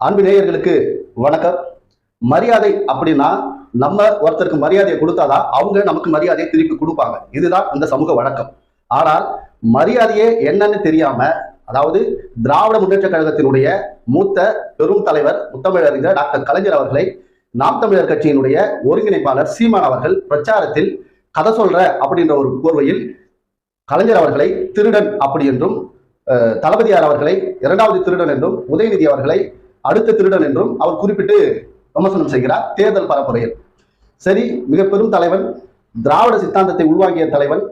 அன்பு நேயர்களுக்கு வணக்கம். மரியாதை அப்படின்னா நம்ம ஒருத்தருக்கு மரியாதையை கொடுத்தாதான் அவங்க நமக்கு மரியாதையை திருப்பி கொடுப்பாங்க. இதுதான் இந்த சமூக வழக்கம். ஆனால் மரியாதையே என்னன்னு தெரியாம அதாவது திராவிட முன்னேற்ற கழகத்தினுடைய மூத்த பெரும் தலைவர் முத்தமிழறிஞர் டாக்டர் கலைஞர் அவர்களை நாம் தமிழர் கட்சியினுடைய ஒருங்கிணைப்பாளர் சீமான் அவர்கள் பிரச்சாரத்தில் கதை சொல்ற அப்படின்ற ஒரு கோர்வையில் கலைஞர் அவர்களை திருடன் அப்படி என்றும் அஹ், தளபதியார் அவர்களை இரண்டாவது திருடன் என்றும் உதயநிதி அவர்களை அடுத்த திருடன் என்றும் அவர் குறிப்பிட்டு விமர்சனம் செய்கிறார். தேர்தல் பரப்புரையில். சரி மிக பெரும் தலைவன் திராவிட சித்தாந்தத்தை உள்வாங்கிய தலைவன்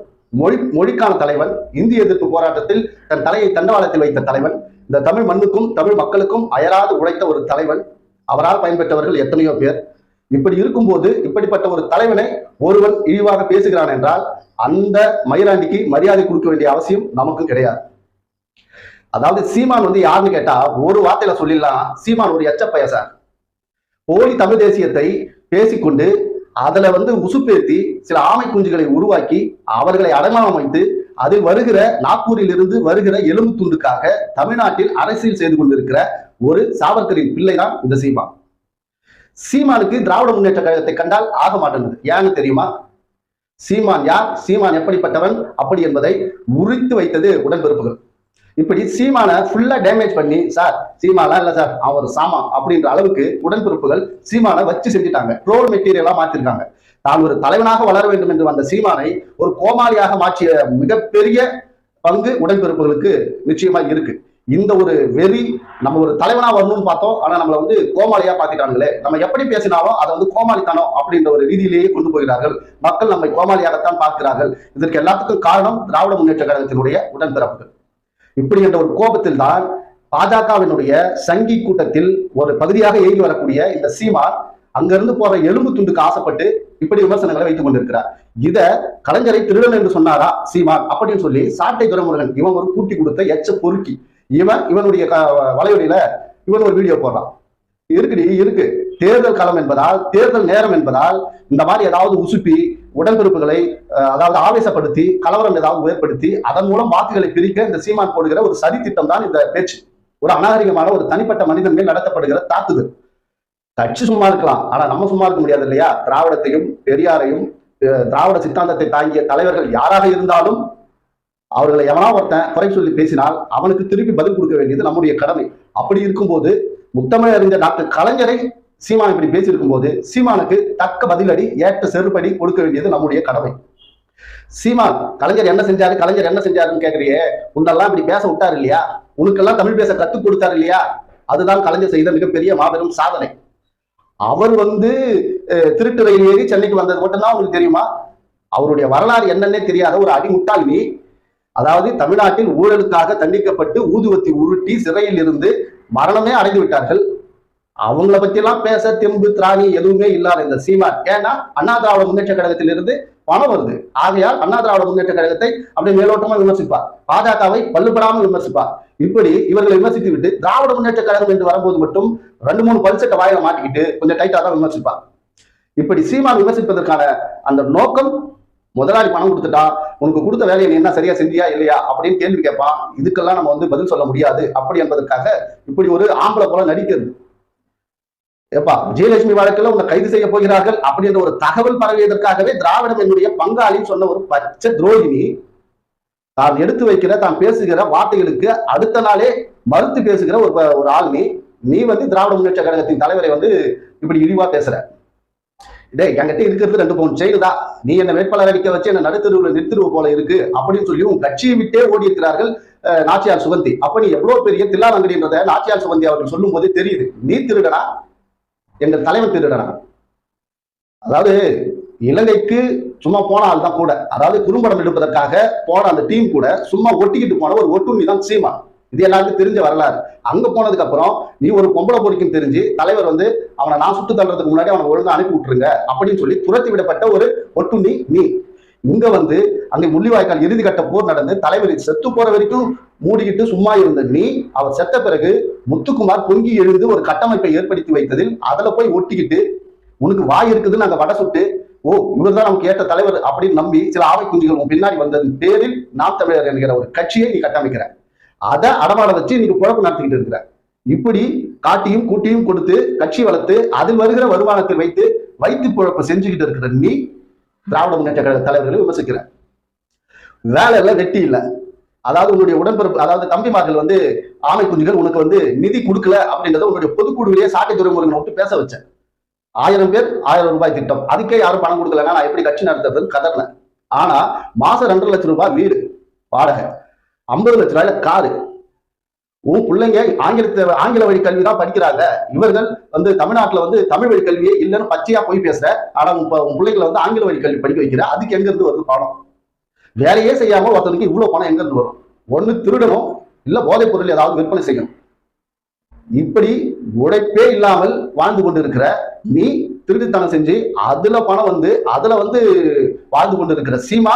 மொழி மொழிக்கான தலைவன் இந்திய எதிர்ப்பு போராட்டத்தில் தன் தலையை தண்டவாளத்தில் வைத்த தலைவன் இந்த தமிழ் மண்ணுக்கும் தமிழ் மக்களுக்கும் அயராது உழைத்த ஒரு தலைவன் அவரால் பயன்பெற்றவர்கள் எத்தனையோ பேர். இப்படி இருக்கும்போது இப்படிப்பட்ட ஒரு தலைவனை ஒருவன் இழிவாக பேசுகிறான் என்றால் அந்த மயிராண்டிக்கு மரியாதை கொடுக்க வேண்டிய அவசியம் நமக்கு கிடையாது. அதாவது சீமான் வந்து யாருன்னு கேட்டா ஒரு வார்த்தையில சொல்லிடலாம். சீமான் ஒரு எச்சப்பைய சார் போலி தமிழ் தேசியத்தை பேசிக்கொண்டு அதுல வந்து உசுப்பேத்தி சில ஆமை குஞ்சுகளை உருவாக்கி அவர்களை அடமானம் வைத்து அதில் வருகிற நாக்பூரில் இருந்து வருகிற எலும்பு துண்டுக்காக தமிழ்நாட்டில் அரசியல் செய்து கொண்டிருக்கிற ஒரு சாவர்கரின் பிள்ளைதான் இந்த சீமான். சீமானுக்கு திராவிட முன்னேற்ற கழகத்தை கண்டால் ஆக மாட்டேங்குது ஏன்னு தெரியுமா? சீமான் யார்? சீமான் எப்படிப்பட்டவன்? அப்படி என்பதை உரித்து வைத்தது உடன்பிறப்புகள். இப்படி சீமானை ஃபுல்லா டேமேஜ் பண்ணி சார் சீமாலாம் இல்ல சார் அவன் ஒரு சாமா அப்படின்ற அளவுக்கு உடன்பிறப்புகள் சீமானை வச்சு செஞ்சுட்டாங்க. ட்ரோல் மெட்டீரியலா மாத்திருக்காங்க. தான் ஒரு தலைவனாக வளர வேண்டும் என்று வந்த சீமானை ஒரு கோமாளியாக மாற்றிய மிகப்பெரிய பங்கு உடன்பிறப்புகளுக்கு நிச்சயமா இருக்கு. இந்த ஒரு வெறி நம்ம ஒரு தலைவனா வரணும்னு பார்த்தோம். ஆனா நம்மளை வந்து கோமாளியா பாத்திட்டானுங்களே நம்ம எப்படி பேசினாலும் அதை வந்து கோமாளித்தனம் அப்படின்ற ஒரு ரீதியிலேயே கொண்டு போகிறார்கள். மக்கள் நம்மை கோமாளியாகத்தான் பார்க்கிறார்கள். இதற்கு எல்லாத்துக்கும் காரணம் திராவிட முன்னேற்ற கழகத்தினுடைய உடன்பிறப்புகள். இப்படி என்ற ஒரு கோபத்தில் தான் பாஜகவினுடைய சங்கி கூட்டத்தில் ஒரு பகுதியாக இயங்கி வரக்கூடிய இந்த சீமான் அங்கிருந்து போற எலும்பு துண்டுக்கு ஆசைப்பட்டு இப்படி விமர்சனங்களை வைத்துக் கொண்டிருக்கிறார். இத கலைஞரை திருடன் என்று சொன்னாரா சீமான்? அப்படின்னு சொல்லி சாட்டை துரைமுருகன் இவன் ஒரு கூட்டி கொடுத்த எச்ச பொறுக்கி. இவன் இவனுடைய க- வலையொலியில இவன் ஒரு வீடியோ போடுறான். இருக்குடி இருக்கு. தேர்தல் களம் என்பதால் தேர்தல் நேரம் என்பதால் இந்த மாதிரி ஏதாவது உசுப்பி உடன்பிறப்புகளை அஹ், அதாவது ஆவேசப்படுத்தி கலவரம் ஏதாவது ஏற்படுத்தி அதன் மூலம் வாக்குகளை பிரிக்க இந்த சீமான் போடுகிற ஒரு சதி திட்டம் தான் இந்த பேச்சு. ஒரு அநாகரிகமான ஒரு தனிப்பட்ட மனிதன் மேல் நடத்தப்படுகிற தாக்குதல். கட்சி சும்மா இருக்கலாம். ஆனா நம்ம சும்மா இருக்க முடியாது இல்லையா? திராவிடத்தையும் பெரியாரையும் திராவிட சித்தாந்தத்தை தாங்கிய தலைவர்கள் யாராக இருந்தாலும் அவர்களை எவனா ஒருத்தன் குறை சொல்லி பேசினால் அவனுக்கு திருப்பி பதில் கொடுக்க வேண்டியது நம்முடைய கடமை. அப்படி இருக்கும்போது முத்தமிழ் அறிஞர் டாக்டர் கலைஞரை சீமான் இப்படி பேசியிருக்கும் போது சீமானுக்கு தக்க பதிலடி ஏற்ற செருப்படி கொடுக்க வேண்டியது நம்முடைய கடமை. சீமான் கலைஞர் என்ன செஞ்சாரு கலைஞர் என்ன செஞ்சாருன்னு கேட்கறியே உன்னெல்லாம் இப்படி பேச விட்டாரு இல்லையா? உனக்கெல்லாம் தமிழ் பேச கத்துக் கொடுத்தாரு இல்லையா? அதுதான் கலைஞர் செய்த மிகப்பெரிய மாபெரும் சாதனை. அவர் வந்து திருட்டு ரயில் ஏறி சென்னைக்கு வந்தது மட்டும்தான் உங்களுக்கு தெரியுமா? அவருடைய வரலாறு என்னன்னே தெரியாத ஒரு அடிமுட்டாள் நீ அதாவது தமிழ்நாட்டில் ஊழலுக்காக தண்டிக்கப்பட்டு ஊதுவத்தி உருட்டி சிறையில் இருந்து மரணமே அடைந்து விட்டார்கள். அவங்கள பத்தி எல்லாம் பேச தெம்பு திராணி எதுவுமே இல்லாத இந்த சீமான். ஏன்னா அண்ணா திராவிட முன்னேற்ற கழகத்திலிருந்து பணம் வருது. ஆகையால் அண்ணா திராவிட முன்னேற்ற கழகத்தை அப்படியே மேலோட்டமா விமர்சிப்பார். பாஜகவை பல்லுபடாமல் விமர்சிப்பார். இப்படி இவர்களை விமர்சித்து விட்டு திராவிட முன்னேற்ற கழகம் என்று வரும்போது மட்டும் ரெண்டு மூணு பல்சட்டை வாயில மாட்டிக்கிட்டு கொஞ்சம் டைட்டா தான் விமர்சிப்பார். இப்படி சீமான் விமர்சிப்பதற்கான அந்த நோக்கம் முதலாளி பணம் கொடுத்துட்டா உனக்கு கொடுத்த வேலையை நீ என்ன சரியா செஞ்சியா இல்லையா அப்படின்னு கேள்வி கேட்பான். இதுக்கெல்லாம் நம்ம வந்து பதில் சொல்ல முடியாது. அப்படி என்பதற்காக இப்படி ஒரு ஆம்பளை போல நடிக்கிறது. ஏப்பா விஜயலட்சுமி வழக்கில் உங்களை கைது செய்ய போகிறார்கள் அப்படின்ற ஒரு தகவல் பரவியதற்காகவே திராவிடம் என்னுடைய பங்காளின்னு சொன்ன ஒரு பச்சை துரோகினி தான் எடுத்து வைக்கிற தான் பேசுகிற வார்த்தைகளுக்கு அடுத்த நாளே மறுத்து பேசுகிற ஒரு ஒரு ஆள் நீ நீ வந்து திராவிட முன்னேற்ற கழகத்தின் தலைவரை வந்து இப்படி இழிவா பேசுற. டே என்கிட்ட இருக்கிறது ரெண்டு பவுன் செயல் தான். நீ என்ன வேட்பாளர் அடிக்க வச்சு என்ன நடுத்தருவில் நிறுத்துருவ போல இருக்கு அப்படின்னு சொல்லி உன் கட்சியை விட்டே ஓடி இருக்கிறார்கள் நாச்சியார் சுகந்தி அப்ப நீ எவ்வளவு பெரிய தில்லாநங்கடின்றத நாச்சியார் சுகந்தி அவர்கள் சொல்லும் போதே தெரியுது. நீ திருடனா? எங்கள் தலைவன் திருடனா? அதாவது இலங்கைக்கு சும்மா போன ஆள் தான் கூட. அதாவது குறும்படம் எடுப்பதற்காக போன அந்த டீம் கூட சும்மா ஒட்டிக்கிட்டு போன ஒரு ஒட்டுமை தான் சீமா. இது எல்லாருக்கும் தெரிஞ்ச வரலாறு. அங்க போனதுக்கு அப்புறம் நீ ஒரு பொம்பளை பொறிக்கும் தெரிஞ்சு தலைவர் வந்து அவனை நான் சுட்டு தள்ளுறதுக்கு முன்னாடி அவனை ஒழுங்கா அனுப்பி விட்டுருங்க அப்படின்னு சொல்லி துரத்தி விடப்பட்ட ஒரு ஒட்டுண்ணி நீ. இங்க வந்து அங்கே முள்ளிவாய்க்கால் இறுதி கட்ட போர் நடந்து தலைவர் செத்து போற வரைக்கும் மூடிக்கிட்டு சும்மா இருந்த நீ அவர் செத்த பிறகு முத்துக்குமார் பொங்கி எழுந்து ஒரு கட்டமைப்பை ஏற்படுத்தி வைத்ததில் அதுல போய் ஒட்டிக்கிட்டு உனக்கு வாய் இருக்குதுன்னு அங்க வட சுட்டு ஓ இவர்தான் நமக்கு ஏற்ற தலைவர் அப்படின்னு நம்பி சில ஆவை குஞ்சுகள் உன் பின்னாடி வந்ததன் பேரில் நாம் தமிழர் என்கிற ஒரு கட்சியை நீ கட்டமைக்கிற. அதை அடமாட வச்சு நீங்க குழப்பம் நடத்திக்கிட்டு இருக்கிற. இப்படி காட்டியும் கூட்டியும் கொடுத்து கட்சி வளர்த்து அதில் வருகிற வருமானத்தை வைத்து வைத்து பொழப்பு செஞ்சுக்கிட்டு இருக்கிற நீ திராவிட முன்னேற்ற கழக தலைவர்களை விமர்சிக்கிறேன் வேலை இல்ல வெட்டி இல்லை. அதாவது உன்னுடைய உடன்பிறப்பு அதாவது தம்பிமார்கள் வந்து ஆமை குஞ்சுகள் உனக்கு வந்து நிதி கொடுக்கல அப்படின்றத உன்னுடைய பொதுக்குழுவிலேயே சாட்டை துறைமுருகனை விட்டு பேச வச்சேன். ஆயிரம் பேர் ஆயிரம் ரூபாய் திட்டம். அதுக்கே யாரும் பணம் கொடுக்கலன்னா நான் எப்படி கட்சி நடத்துறது கதறல. ஆனா மாசம் ரெண்டரை லட்சம் ரூபாய் வீடு வாடகை. ஐம்பது லட்ச ரூபாயில காரு. உன் பிள்ளைங்க ஆங்கிலத்தை ஆங்கில வழி கல்வி தான் படிக்கிறாங்க. இவர்கள் வந்து தமிழ்நாட்டுல வந்து தமிழ் வழி கல்வியே இல்லைன்னு பச்சையா போய் பேசுற ஆனா உன் உன் பிள்ளைங்களை வந்து ஆங்கில வழி கல்வி படிக்க வைக்கிற அதுக்கு எங்க இருந்து வருது பணம்? வேலையே செய்யாம ஒருத்தனுக்கு இவ்வளவு பணம் எங்க இருந்து வரும்? ஒண்ணு திருடணும் இல்ல போதைப் பொருள் ஏதாவது விற்பனை செய்யணும். இப்படி உழைப்பே இல்லாமல் வாழ்ந்து கொண்டிருக்கிற நீ திருட்டுத்தனம் செஞ்சு அதுல பணம் வந்து அதுல வந்து வாழ்ந்து கொண்டிருக்கிற சீமா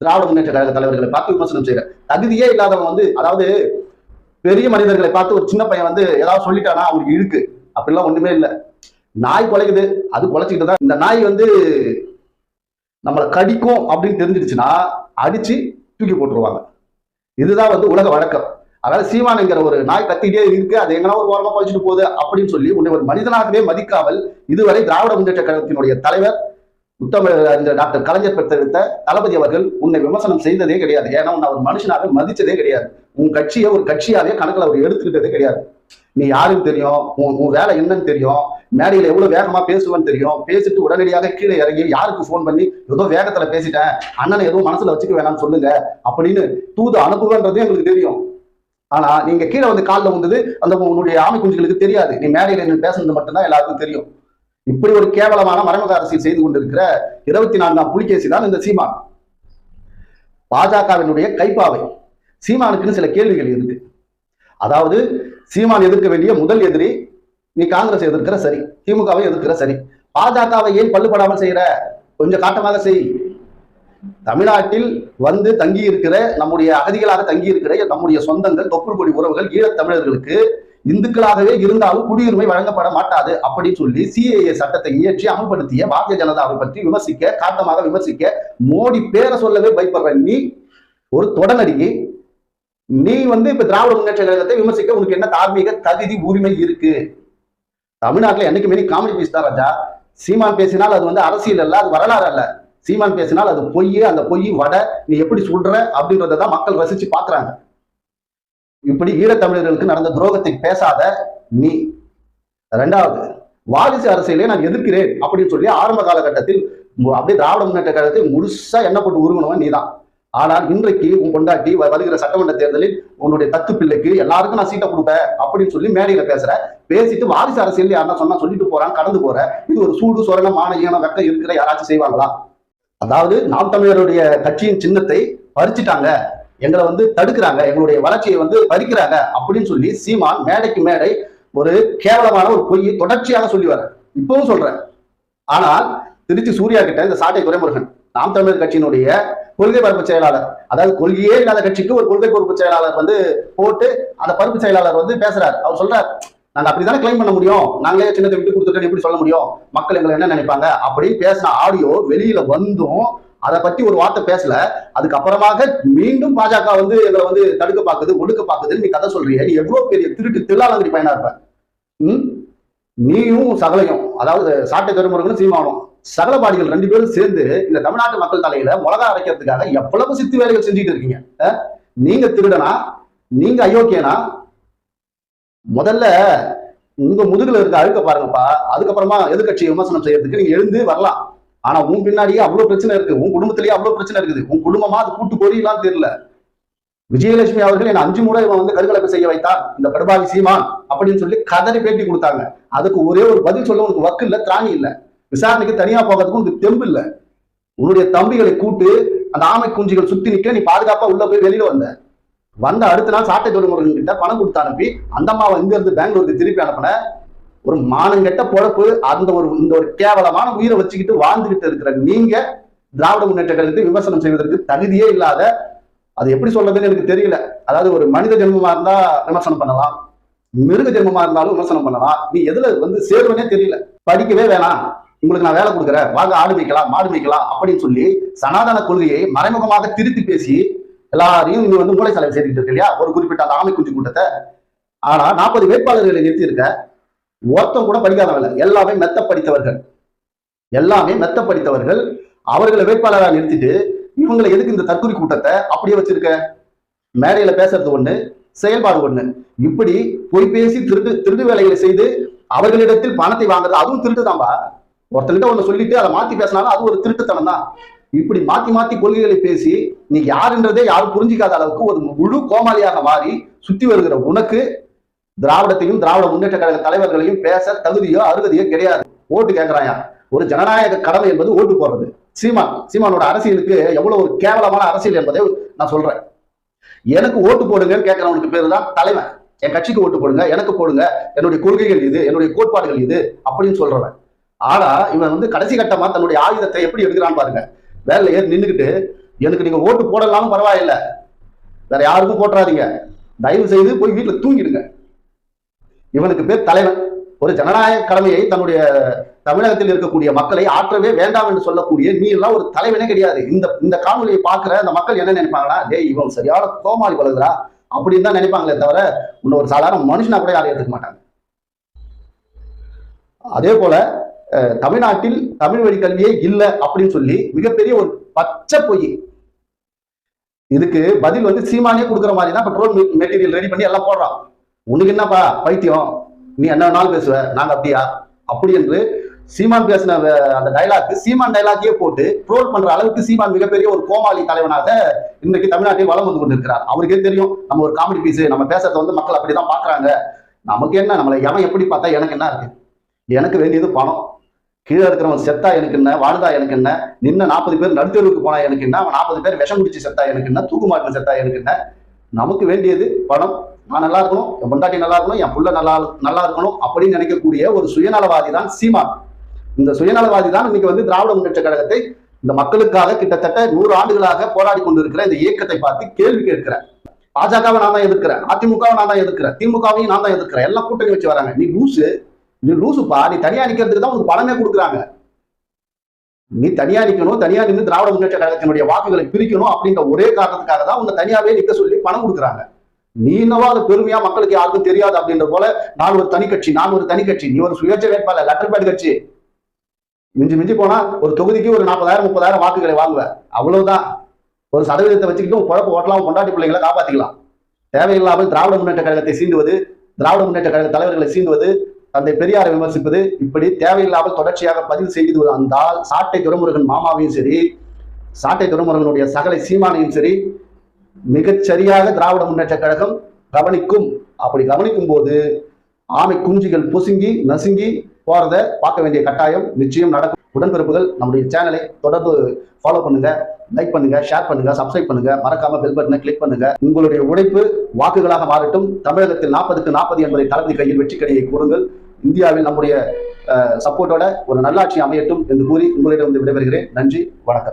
திராவிட முன்னேற்ற கழக தலைவர்களை பார்த்து விமர்சனம் செய்யற தகுதியே இல்லாதவன் வந்து அதாவது பெரிய மனிதர்களை பார்த்து ஒரு சின்ன பையன் வந்து ஏதாவது சொல்லிட்டானா அவனுக்கு இழுக்கு. அப்படிலாம் ஒண்ணுமே இல்லை. நாய் குலைக்குது. அது குலைச்சிக்கிட்டு தான் இந்த நாய் வந்து நம்மளை கடிக்கும் அப்படின்னு தெரிஞ்சிடுச்சுன்னா அடிச்சு தூக்கி போட்டுருவாங்க. இதுதான் வந்து உலக வழக்கம். அதாவது சீமானுங்கிற ஒரு நாய் கத்திக்கிட்டே இருக்கு. அது எங்கன்னா ஒரு ஓரமா குழச்சிட்டு போகுது அப்படின்னு சொல்லி உன்னை ஒரு மனிதனாகவே மதிக்காமல் இதுவரை திராவிட முன்னேற்ற கழகத்தினுடைய தலைவர் முத்தமிழ் டாக்டர் கலைஞர் பெற்றெடுத்த தளபதி அவர்கள் உன்னை விமர்சனம் செய்ததே கிடையாது. ஏன்னா உன்னை ஒரு மனுஷனாக மதிச்சதே கிடையாது. உன் கட்சியை ஒரு கட்சியாவே கணக்குல அவர் எடுத்துக்கிட்டதே கிடையாது. நீ யாருன்னு தெரியும்? உன் உன் வேலை என்னன்னு தெரியும்? மேடையில எவ்வளவு வேகமா பேசுவேன்னு தெரியும்? பேசிட்டு உடனடியாக கீழே இறங்கி யாருக்கு ஃபோன் பண்ணி ஏதோ வேகத்துல பேசிட்டேன். அண்ணனை எதுவும் மனசுல வச்சுக்க வேணாம்னு சொல்லுங்க. அப்படின்னு தூது அனுப்புவேன்றதே எங்களுக்கு தெரியும். ஆனா நீங்க கீழே வந்து காலில் வந்தது அந்த உன்னுடைய ஆமை குஞ்சுகளுக்கு தெரியாது. நீ மேடையில என்ன பேசுனது மட்டும்தான் எல்லாருக்கும் தெரியும். இப்படி ஒரு கேவலமான மறைமுக அரசியல் செய்து கொண்டிருக்கிற இருபத்தி நான்காம் புலிகேசி தான் இந்த சீமான். பாஜகவினுடைய கைப்பாவை. சீமானுக்குன்னு சில கேள்விகள் இருக்கு. அதாவது சீமான் எதிர்க்க வேண்டிய முதல் எதிரி நீ காங்கிரஸ் எதிர்க்கிற சரி திமுகவை எதிர்க்கிற சரி. பாஜகவை ஏன் பல்லுபடாமல் செய்யற? கொஞ்சம் காட்டமாக செய். தமிழ்நாட்டில் வந்து தங்கி இருக்கிற நம்முடைய அகதிகளாக தங்கி இருக்கிற நம்முடைய சொந்தங்கள் தொப்புள் கொடி உறவுகள் ஈழத் தமிழர்களுக்கு இந்துக்களாகவே இருந்தாலும் குடியுரிமை வழங்கப்பட மாட்டாது அப்படின்னு சொல்லி சிஏஏ சட்டத்தை இயற்றி அமல்படுத்திய பாரதிய ஜனதாவை பற்றி விமர்சிக்க காட்டமாக விமர்சிக்க மோடி பேரை சொல்லவே பயப்படுற நீ ஒரு தொடநடிகை நீ வந்து இப்ப திராவிட முன்னேற்ற கழகத்தை விமர்சிக்க உனக்கு என்ன தார்மீக தகுதி உரிமை இருக்கு? தமிழ்நாட்டுல என்னைக்குமே நீ காமெடி பீஸ் தான் ராஜா. சீமான் பேசினால் அது வந்து அரசியல் அல்ல அது வரலாறு அல்ல. சீமான் பேசினால் அது பொய் அந்த பொய் வடை நீ எப்படி சொல்ற அப்படின்றத தான் மக்கள் ரசிச்சு பாக்குறாங்க இப்படி ஈழத்தமிழர்களுக்கு நடந்த துரோகத்தை பேசாத நீ. ரெண்டாவது வாரிசு அரசியலே நான் எதிர்க்கிறேன் அப்படின்னு சொல்லி ஆரம்ப காலகட்டத்தில் அப்படியே திராவிட முன்னேற்ற கழகத்தை முழுசா என்ன போட்டு நீ நீதான். ஆனால் இன்றைக்கு உன் கொண்டாட்டி வருகிற சட்டமன்ற தேர்தலில் உன்னுடைய தத்து பிள்ளைக்கு எல்லாருக்கும் நான் சீட்டை கொடுப்பேன் அப்படின்னு சொல்லி மேடையில பேசுற பேசிட்டு வாரிசு அரசியல் யாருன்னா சொன்னா சொல்லிட்டு போறான் கடந்து போற. இது ஒரு சூடு சொரண மான ஈனம் வெக்கம் இருக்கிற யாராச்சும் செய்வாங்களா? அதாவது நாம் தமிழருடைய கட்சியின் சின்னத்தை பறிச்சுட்டாங்க எங்களை வந்து தடுக்கிறாங்க எங்களுடைய வளர்ச்சியை வந்து பறிக்கிறாங்க அப்படின்னு சொல்லி சீமான் மேடைக்கு மேடை ஒரு கேவலமான ஒரு பொய்யை தொடர்ச்சியாக சொல்லி வர இப்பவும் சொல்றேன். ஆனால் திருச்சி சூர்யா கிட்ட இந்த சாட்டை துரைமுருகன் நாம் தமிழர் கட்சியினுடைய கொள்கை பரப்பு செயலாளர். அதாவது கொள்கையே இல்லாத கட்சிக்கு ஒரு கொள்கை பொறுப்பு செயலாளர் வந்து போட்டு அந்த பருப்பு செயலாளர் வந்து பேசுறாரு. அவர் சொல்றாரு நாங்க அப்படிதானே கிளைம் பண்ண முடியும்? நாங்களே சின்னத்தை விட்டு கொடுத்துட்டோம் எப்படி சொல்ல முடியும்? மக்கள் எங்களை என்ன நினைப்பாங்க? அப்படின்னு பேசின ஆடியோ வெளியில வந்தும் அதை பத்தி ஒரு வார்த்தை பேசல. அதுக்கப்புறமாக மீண்டும் பாஜக வந்து எங்களை வந்து தடுக்க பாக்குது ஒடுக்க பாக்குதுன்னு நீ கதை சொல்றிய. நீ எவ்வளவு பெரிய திருட்டு தில்லாலங்கடி பயனா இருப்ப. ம்? நீயும் சகலையும். அதாவது சாட்டை பெருமுருகனும் சீமானும். சகலபாடிகள் ரெண்டு பேரும் சேர்ந்து இந்த தமிழ்நாட்டு மக்கள் தலையில மிளகா அரைக்கிறதுக்காக எவ்வளவு சித்து வேலைகள் செஞ்சுட்டு இருக்கீங்க? நீங்க திருடனா? நீங்க அயோக்கியனா? முதல்ல உங்க முதுகுல இருக்க அழுக்க பாருங்கப்பா. அதுக்கப்புறமா எதிர்க்கட்சி விமர்சனம் செய்யறதுக்கு நீங்க எழுந்து வரலாம். ஆனா உன் பின்னாடியே அவ்வளவு பிரச்சனை இருக்கு. உன் குடும்பத்திலேயே அவ்வளவு பிரச்சனை இருக்குது. உன் குடும்பமா அது கூட்டு பொறியெல்லாம் தெரியல. விஜயலட்சுமி அவர்கள் என்ன அஞ்சு முறை இவன் வந்து கருகலப்பு செய்ய வைத்தான் இந்த படுபாவி சீமான் அப்படின்னு சொல்லி கதறி பேட்டி கொடுத்தாங்க. அதுக்கு ஒரே ஒரு பதில் சொல்ல உனக்கு வக்கு இல்ல திராணி இல்லை. விசாரணைக்கு தனியா போகிறதுக்கு உனக்கு தெம்பு இல்லை. உன்னுடைய தம்பிகளை கூட்டு அந்த ஆமை குஞ்சுகள் சுத்தி நிக்க நீ பாதுகாப்பா உள்ள போய் வெளியில வந்த. வந்த அடுத்த நாள் சாட்டை துறைமுருகன் கிட்ட பணம் கொடுத்து அனுப்பி அந்த அம்மாவை இங்க இருந்து பெங்களூருக்கு திருப்பி அனுப்பின. ஒரு மானங்கெட்ட பொழப்பு அந்த ஒரு இந்த ஒரு கேவலமான உயிரை வச்சுக்கிட்டு வாழ்ந்துகிட்டு இருக்கிற நீங்க திராவிட முன்னேற்ற கழகத்தை விமர்சனம் செய்வதற்கு தகுதியே இல்லாத அது எப்படி சொல்றதுன்னு எனக்கு தெரியல. அதாவது ஒரு மனித ஜென்மமா இருந்தா விமர்சனம் பண்ணலாம். மிருக ஜென்மமா இருந்தாலும் விமர்சனம் பண்ணலாம். நீ எதுல வந்து சேருவனே தெரியல. படிக்கவே வேணாம். உங்களுக்கு நான் வேலை கொடுக்குறேன். வாங்க ஆடு வைக்கலாம் மாடு வைக்கலாம் அப்படின்னு சொல்லி சனாதன கொள்கையை மறைமுகமாக திருத்தி பேசி எல்லாரையும் இங்க வந்து மூளை செலவு செய்துக்கிட்டு இருக்கு இல்லையா? ஒரு குறிப்பிட்ட அந்த ஆமை குஞ்சு கூட்டத்தை. ஆனா நாற்பது வேட்பாளர்களை நிறுத்தியிருக்க ஒருத்தம் கூட படிக்காதவங்க எல்லாமே மெத்த படித்தவர்கள் எல்லாமே மெத்த படித்தவர்கள் அவர்களை வேட்பாளராக நிறுத்திட்டு இவங்களை எதுக்கு இந்த தற்கொலை கூட்டத்தை அப்படியே வச்சிருக்க? மேடையில பேசுறது ஒண்ணு செயல்பாடு ஒண்ணு. இப்படி பொய் பேசி திருட்டு திருட்டு வேலைகளை செய்து அவர்களிடத்தில் பணத்தை வாங்குறது அதுவும் திருட்டுதான்பா. ஒருத்தர்கிட்ட ஒண்ணு சொல்லிட்டு அதை மாத்தி பேசினாலும் அது ஒரு திருட்டுத்தனம் தான். இப்படி மாத்தி மாத்தி கொள்கைகளை பேசி நீ யாருன்றதே யாரும் புரிஞ்சிக்காத அளவுக்கு ஒரு முழு கோமாளியாக மாறி சுத்தி வருகிற உனக்கு திராவிடத்தையும் திராவிட முன்னேற்ற கழக தலைவர்களையும் பேச தகுதியோ அருகதையோ கிடையாது. ஓட்டு கேட்கிறாயா ஒரு ஜனநாயக கடமை என்பது ஓட்டு போடுறது. சீமான் சீமானோட அரசியலுக்கு எவ்வளவு ஒரு கேவலமான அரசியல் என்பதை நான் சொல்றேன். எனக்கு ஓட்டு போடுங்கன்னு கேட்கிறவனுக்கு பேரு தான் தலைவன். என் கட்சிக்கு ஓட்டு போடுங்க எனக்கு போடுங்க. என்னுடைய கொள்கைகள் இது என்னுடைய கோட்பாடுகள் இது அப்படின்னு சொல்றவன். ஆனா இவன் வந்து கடைசி கட்டமா தன்னுடைய ஆயுதத்தை எப்படி எடுக்கிறான்னு பாருங்க. வேலை ஏறி நின்றுக்கிட்டு எனக்கு நீங்க ஓட்டு போடலாம்னு பரவாயில்ல. வேற யாருக்கும் போட்டுறாதீங்க தயவு செய்து போய் வீட்டுல தூங்கிடுங்க. இவனுக்கு பேர் தலைவன். ஒரு ஜனநாயக கடமையை தன்னுடைய தமிழகத்தில் இருக்கக்கூடிய மக்களை ஆற்றவே வேண்டாம் என்று சொல்லக்கூடிய நீ எல்லாம் ஒரு தலைவனே கிடையாது. இந்த இந்த காணொலியை பார்க்குற அந்த மக்கள் என்ன நினைப்பாங்கன்னா டேய் இவன் சரியான கோமாளி வளர்கிறா அப்படின்னு தான் நினைப்பாங்களே தவிர உன்னை ஒரு சாதாரண மனுஷனா கூட யாரும் எடுக்க மாட்டாங்க. அதே போல தமிழ்நாட்டில் தமிழ் வழி கல்வியே இல்லை அப்படின்னு சொல்லி மிகப்பெரிய ஒரு பச்சை பொய். இதுக்கு பதில் வந்து சீமானே கொடுக்குற மாதிரி தான் பெட்ரோல் மெட்டீரியல் ரெடி பண்ணி எல்லாம் போடுறான். உனக்கு என்னப்பா பைத்தியம்? நீ என்ன வேணாலும் பேசுவ நாங்க அப்படியா? அப்படி என்று சீமான் பேசின அந்த டைலாக் சீமான் டைலாக்கே போட்டு ட்ரோல் பண்ற அளவுக்கு சீமான் மிகப்பெரிய ஒரு கோமாளி தலைவனாக இன்றைக்கு தமிழ்நாட்டில் வளம் வந்து கொண்டிருக்கிறார். அவருக்கே தெரியும் நம்ம ஒரு காமெடி பீஸ் நம்ம பேசுறத வந்து மக்கள் அப்படிதான் பாக்குறாங்க நமக்கு என்ன நம்மளை எவன் எப்படி பார்த்தா எனக்கு என்ன இருக்கு? எனக்கு வேண்டியது பணம். கீழே இருக்கிறவன் செத்தா எனக்கு என்ன? வாழ்ந்தா எனக்கு என்ன? நின்ன நாற்பது பேர் நடுத்தருவுக்கு போனா எனக்கு என்ன? அவன் நாற்பது பேர் விஷம் குடிச்சு செத்தா எனக்கு என்ன? தூக்கு மாட்டின செத்தா எனக்கு என்ன? நமக்கு வேண்டியது பணம். நான் நல்லா இருக்கணும் என் பொண்டாட்டி நல்லா இருக்கணும் என் புள்ள நல்லா நல்லா இருக்கணும் அப்படின்னு நினைக்கக்கூடிய ஒரு சுயநலவாதி தான் சீமா இந்த சுயநலவாதி தான் இன்னைக்கு வந்து திராவிட முன்னேற்ற கழகத்தை இந்த மக்களுக்காக கிட்டத்தட்ட நூறு ஆண்டுகளாக போராடி கொண்டிருக்கிற இந்த இயக்கத்தை பார்த்து கேள்வி கேட்கிறேன். பாஜகவை நான் தான் எதிர்க்கிறேன் அதிமுகவை நான் தான் எதிர்க்கிறேன் திமுகவையும் நான் தான் எதிர்க்கிறேன் எல்லாம் கூட்டணி வச்சு வராங்க. நீ லூசு. நீ லூசுப்பா நீ தனியா நிக்கிறதுக்கு தான் ஒரு பணமே கொடுக்குறாங்க. நீ தனியா நிக்கணும் தனியா நின்று திராவிட முன்னேற்ற கழகத்தினுடைய வாக்குகளை பிரிக்கணும் அப்படின்ற ஒரே காரணத்துக்காக தான் உன்னை தனியாவே நிக்க சொல்லி பணம் கொடுக்குறாங்க. நீ என்னவோ அது பெருமையா மக்களுக்கு யாருக்கும் தெரியாது அப்படின்ற போல நான் ஒரு தனி கட்சி நான் ஒரு தனி கட்சி நீ ஒரு சுயேட்சை வேட்பாளர் லெட்டர் பேட் கட்சி. மிஞ்சி மிஞ்சி போனா ஒரு தொகுதிக்கு ஒரு நாற்பதாயிரம் முப்பதாயிரம் வாக்குகளை வாங்குவேன் அவ்வளவுதான். ஒரு சதவீதத்தை வச்சுக்கிட்டு குழப்ப ஓட்டலாம் கொண்டாட்டி பிள்ளைங்களை காப்பாத்திக்கலாம். தேவையில்லாமல் திராவிட முன்னேற்ற கழகத்தை சீண்டுவது திராவிட முன்னேற்ற கழக தலைவர்களை சீண்டுவது தந்தை பெரியாரை விமர்சிப்பது இப்படி தேவையில்லாமல் தொடர்ச்சியாக பதிவு செய்து வந்தால் சாட்டை துறைமுருகன் மாமாவையும் சரி சாட்டை துறைமுருகனுடைய சகலை சீமானையும் சரி மிகச் சரியாக திராவிட முன்னேற்ற கழகம் கவனிக்கும். அப்படி கவனிக்கும் போது ஆமை குஞ்சுகள் பொசுங்கி நசுங்கி போறத பார்க்க வேண்டிய கட்டாயம் நிச்சயம் நடக்கும். உடன்பிறப்புகள் நம்முடைய சேனலை தொடர்ந்து ஃபாலோ பண்ணுங்க லைக் பண்ணுங்க ஷேர் பண்ணுங்க சப்ஸ்கிரைப் பண்ணுங்க. மறக்காம பெல் பட்டனை கிளிக் பண்ணுங்க. உங்களுடைய உழைப்பு வாக்குகளாக மாறட்டும். தமிழகத்தில் நாற்பதுக்கு நாற்பது என்பதை தளபதி கையில் வெற்றி கடையை கூறுங்கள். இந்தியாவில் நம்முடைய சப்போர்ட்டோட ஒரு நல்லாட்சி அமையட்டும் என்று கூறி உங்களிடம் விடைபெறுகிறேன். நன்றி வணக்கம்.